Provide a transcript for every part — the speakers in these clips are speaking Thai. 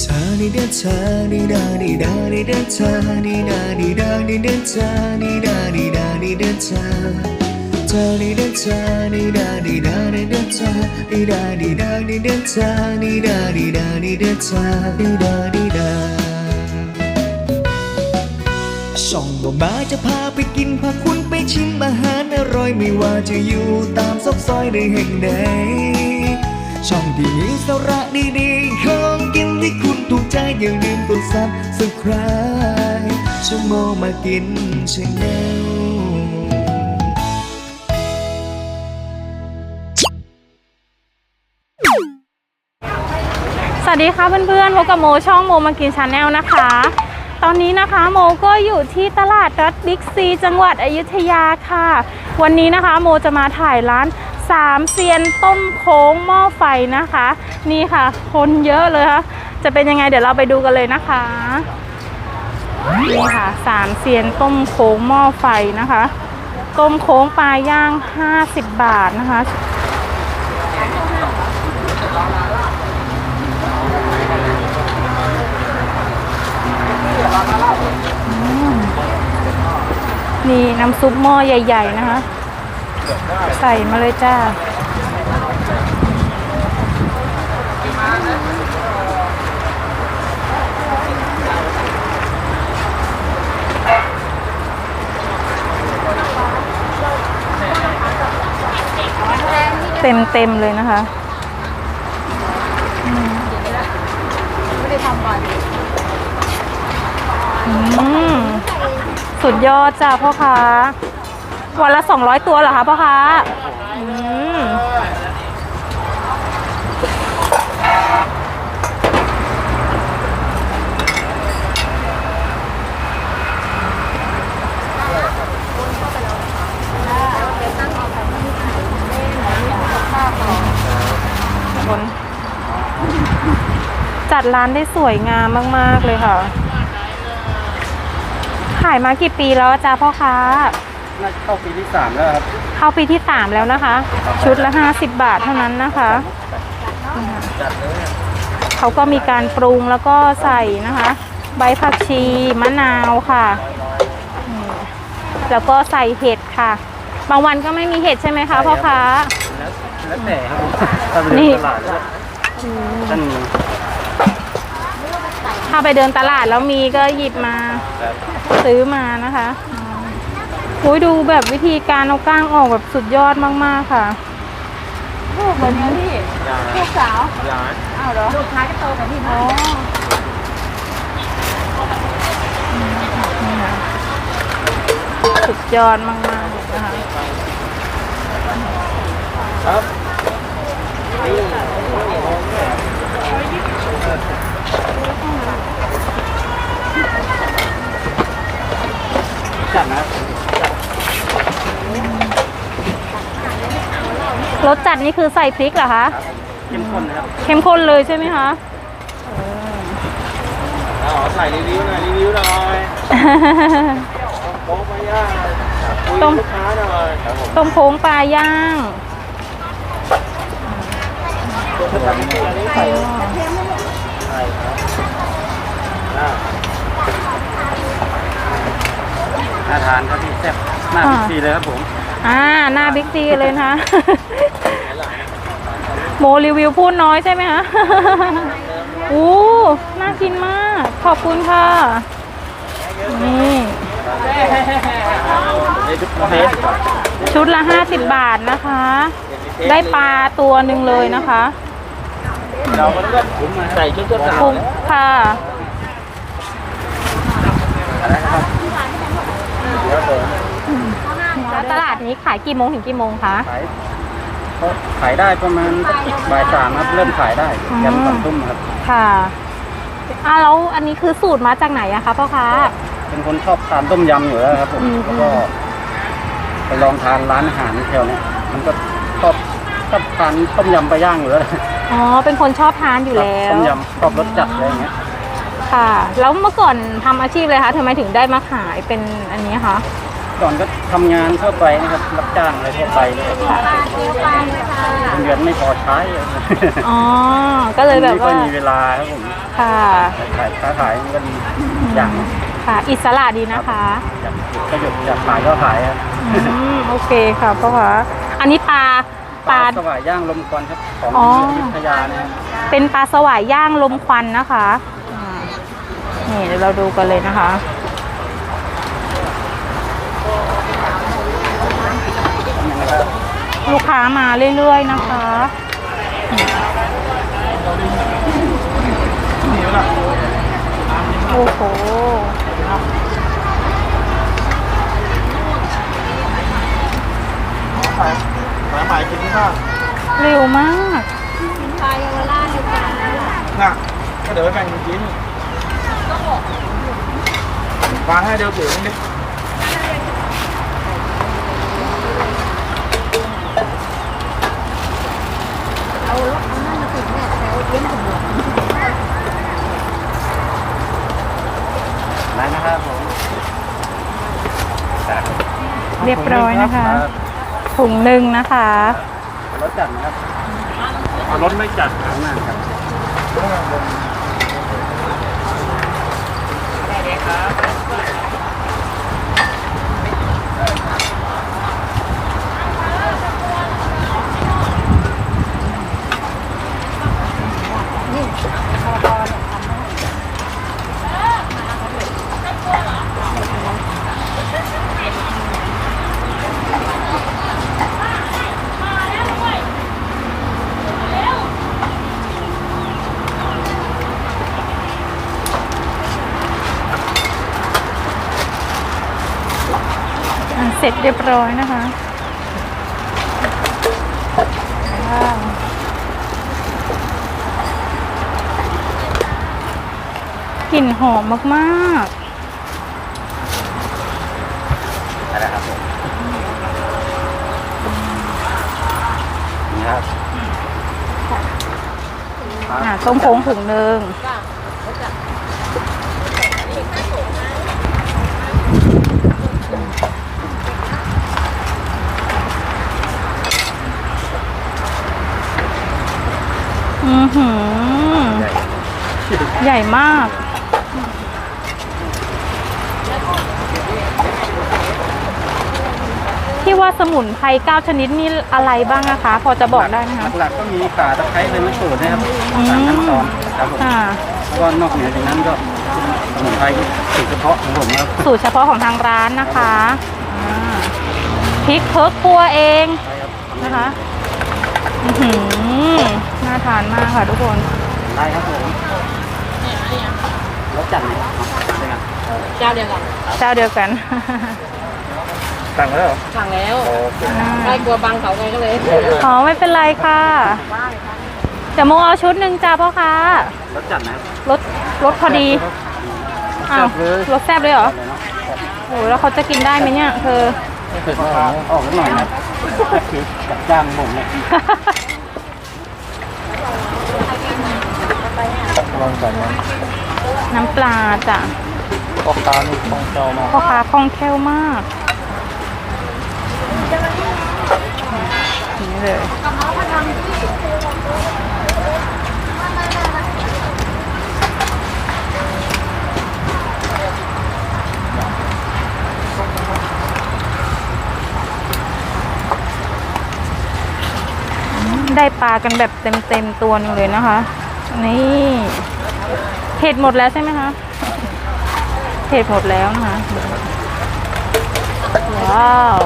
เธอนี่เด้อเธอนี่ดานี่ดานี่เด้อเธอนี่ดานี่ดานี่เด้อเธอนี่ดานี่ดานี่เด้อเธอเธอนี่เด้อเธอนี่ดานี่ดานี่เด้อเธอนี่ดานี่ดานี่เด้อเธอนี่ดานี่ดานี่เด้อเธอนี่ดานี่ดาช่องบ่มาจะพาไปกินพาคุณไปชิมอาหารอร่อยไม่ว่าจะอยู่ตามซอกซอยในแห่งใด ช่องที่มีสาระดีๆของกินที่คุณถูกใจอย่าลืมกดซับสไคร b e ช่องโมมากินชาแนลสวัสดีค่ะเพื่อนๆพบกับโมช่องโมมากินชาแนลนะคะ ตอนนี้นะคะโมก็อยู่ที่ตลาดรัฐบิ๊กซี จังหวัดอยุธยาค่ะ วันนี้นะคะโมจะมาถ่ายร้าน สามเซียนต้มโค้งหม้อไฟนะคะ นี่ค่ะ คนเยอะเลยค่ะจะเป็นยังไงเดี๋ยวเราไปดูกันเลยนะคะนี่ค่ะสามเซียนต้มโค้งหม้อไฟนะคะ ต้มโค้งปลาย่าง 50 บาทนะคะนี่น้ำซุปหม้อใหญ่ ๆ นะคะ ใส่มาเลยจ้า เต็มเต็มเลยนะคะอืมสุดยอดจ้าพ่อค้า วันละ 200 ตัวเหรอคะพ่อค้าอืมคนจัดร้านได้สวยงามมาก ๆ เลยค่ะ ขายมากี่ปีแล้วอะจ้าพ่อค้าน่าจะเข้าปีที่สามแล้วครับเข้าปีที่3แล้วนะคะ ชุดละ50บาทเท่านั้นนะคะจัดเลยเขาก็มีการปรุงแล้วก็ใส่นะคะ ใบผักชีมะนาวค่ะอืมแล้วก็ใส่เห็ดค่ะ บางวันก็ไม่มีเห็ดใช่ไหมคะพ่อค้า แล้วแล้วแต่ครับถ้าไปนี่ เดินตลาดแล้วท่านถ้าไปเดินตลาดแล้วมีก็หยิบมาครับซื้อมานะคะอุ้ ยดูแบบวิธีการเอาก้างออกแบบสุดยอดมากๆค่ะเหมือนพี่ลูกสาวร้านอ้าวเหรอ ลูกชายก็โตกับพี่อ๋อสุดยอดมากๆเลยนะคะ ครับจัดนะ รสจัดนี่คือใส่พริกเหรอคะเข้มข้นนะครับเข้มข้นเลยใช่ไหมคะอ๋อใส่รีวิวหน่อยรีวิวหน่อยโป๊ะมาย่างคุยต้มลูกค้าหน่อยครับผมต้มโค้งปลาย่างตัวทำนี่อันนี้ใส่ใช่ครับอ่าน่าทานครับพี่แซ่บหน้าอ่าพิซีเลยครับผม อ่า หน้าบิ๊กซีเลยนะคะโมรีวิวพูดน้อยใช่ไหมคะอู้น่ากินมาก ขอบคุณค่ะ นี่ในทุกประเภทชุดละ50บาทนะคะ ได้ปลาตัวหนึ่งเลยนะคะเราก็ต้องใส่ชุดเจ้าสาวคุ้มค่ะอะไรนะครับเดี๋ยวผม แล้วตลาดนี้ขายกี่โมงถึงกี่โมงคะ ขายก็ขายได้ประมาณบ่ายสามครับ เริ่มขายได้อืมยันสองทุ่มครับ ค่ะอ่าแล้วอันนี้คือสูตรมาจากไหนอะคะพ่อค้าเป็นคนชอบทานต้มยำอยู่แล้วครับผมอืมแล้วก็ไปลองทานร้านอาหารแถวเนี้ยมันก็ชอบชอบทานต้มยำไปลาย่างอยู่แล้วอ๋อเป็นคนชอบทานอยู่แล้วต้มยำชอบรสจัดอะไรอย่างเงี้ยค่ะ แล้วเมื่อก่อนทำอาชีพเลยคะทำไมถึงได้มาขายเป็นอันนี้คะ ก่อนก็ทำงานทั่วไปนะครับ รับจ้างอะไรทั่วไปเลยเงินไม่พอใช้อ๋อ ก็เลยแบบไม่ค่อว่ายมีเวลาครับผม ค่ะขายค้าขายมันก็ดีอย่างค่ะ อิสระดีนะคะอยากหยุดก็หยุดอยากขายก็ขายครับอืมโอเคค่ะพ่อคะอันนี้ปลาปลาสวายย่างลมควันครับของอ๋ออยุธยาเนี่ยครับเป็นปลาสวายย่างลมควันนะคะอ่านี่เดี๋ยวเราดูกันเลยนะคะ ลูกค้ามาเรื่อยๆนะคะโอ้โหขายขายหมายกินที่ข้าเร็วมากน่ะก็เดี๋ยวไปแบ่งกินวางให้เดี๋ยวถือนิ ดได้นะครับผมเรียบร้อยนะคะ ถุงหนึ่งนะคะ รถจัดนะครับรถไม่จัดข้างหน้าครับอะเสร็ จเรียบร้อยนะคะว้าวกลิ่นหอมมากได้แล้วครับผมนี่ครับๆอะต้มโค้งถุงหนึ่ง หือ ใหญ่มาก ที่ว่าสมุนไพร9ชนิดนี่อะไรบ้างนะคะ พอจะบอกได้ไหมคะ หลักๆก็มีข่าตะไคร้ใบมะกรูดนะครับอืม สามขั้นตอนครับผมค่ะ แล้วก็นอกเหนือจากนั้นก็สมุนไพรสูตรเฉพาะของผมครับสูตรเฉพาะของทางร้านนะคะอ่าพริกเพิร์กครัวเอง ใช่ครับนะคะ อื้อหือ น่าทานมากค่ะทุกคน ได้ครับผมรสจัดไหมครับได้ครับเจ้าเดียวกันเจ้าเดียวกันสั่งแล้วเหรอสั่งแล้วโอเคได้กลัวบังเขาไงก็เลยอ๋อไม่เป็นไรค่ะเดี๋ยวโมเอาชุดหนึ่งจ้าพ่อค้ารสจัดนะครับรถรถพอดีอ้าวแซ่บเลยรถแซ่บเลยเหรอเลยเนาะโอ้โหแล้วเขาจะกินได้ไหมเนี่ยเธอเผ็ดมากออกนิดหน่อยนะจัดจ้างผมเนี่ย ลองสั่งนะน้ำปลาจ้ะพ่อค้านี่คล่องเจ้ามากพ่อค้าคล่องแคล่วมากนี่เลยได้ปลากันแบบเต็มๆตัวหนึงเลยนะคะ นี่เห็ดหมดแล้วใช่ไหมคะเห็ดหมดแล้วนะคะว้าว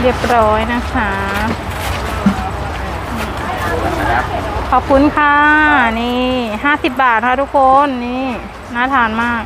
เรียบร้อยนะคะ ขอบคุณค่ะ นี่ห้าสิบบาทค่ะทุกคน นี่ น่าทานมาก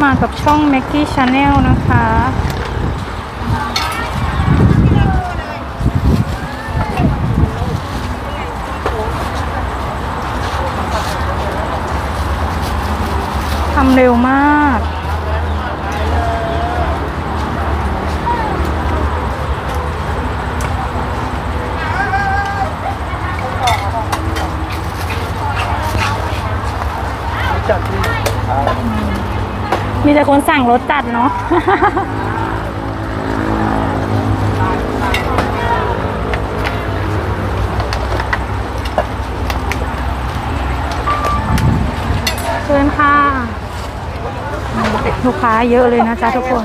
มก็มากับช่อง Maggie Channel นะคะ ทำเร็วมาก มีแต่คนสั่งรถจัดเนาะเชิญค่ะ ลูกค้าเยอะเลยนะจ๊ะทุกคน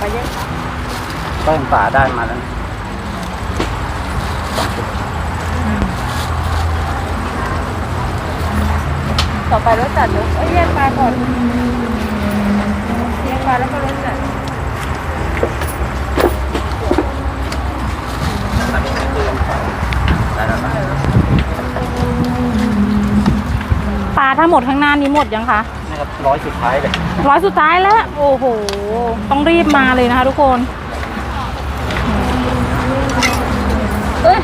ไปแยกค่ะต้มป่าได้มาแล้วต่อไปรสจัดเดี๋ยวเอ้ยแยกปลาก่อนแยกปลาแล้วก็รสจัดได้แล้วนะปลาทั้งหมดข้างหน้านี้หมดยังคะ นี่ครับร้อยสุดท้ายเลยร้อยสุดท้ายแล้ว โอ้โห ต้องรีบมาเลยนะคะทุกคนเอ้ย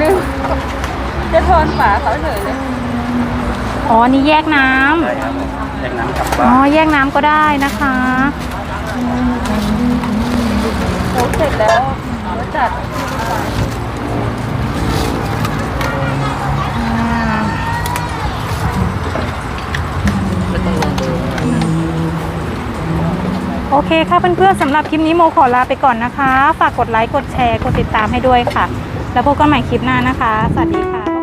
ลืมจะทอนฝาเขาเฉยเลย อ๋อ นี่แยกน้ใช่ครับแยกน้ำกลับำบ้าอ๋อ นแยกน้ำก็ได้นะคะ โอ้เสร็จแล้วรสจัด โอเคค่ะเพื่อนๆสำหรับคลิปนี้โมขอลาไปก่อนนะคะ ฝากกดไลค์กดแชร์กดติดตามให้ด้วยค่ะ แล้วพบกันใหม่คลิปหน้านะคะ สวัสดีค่ะ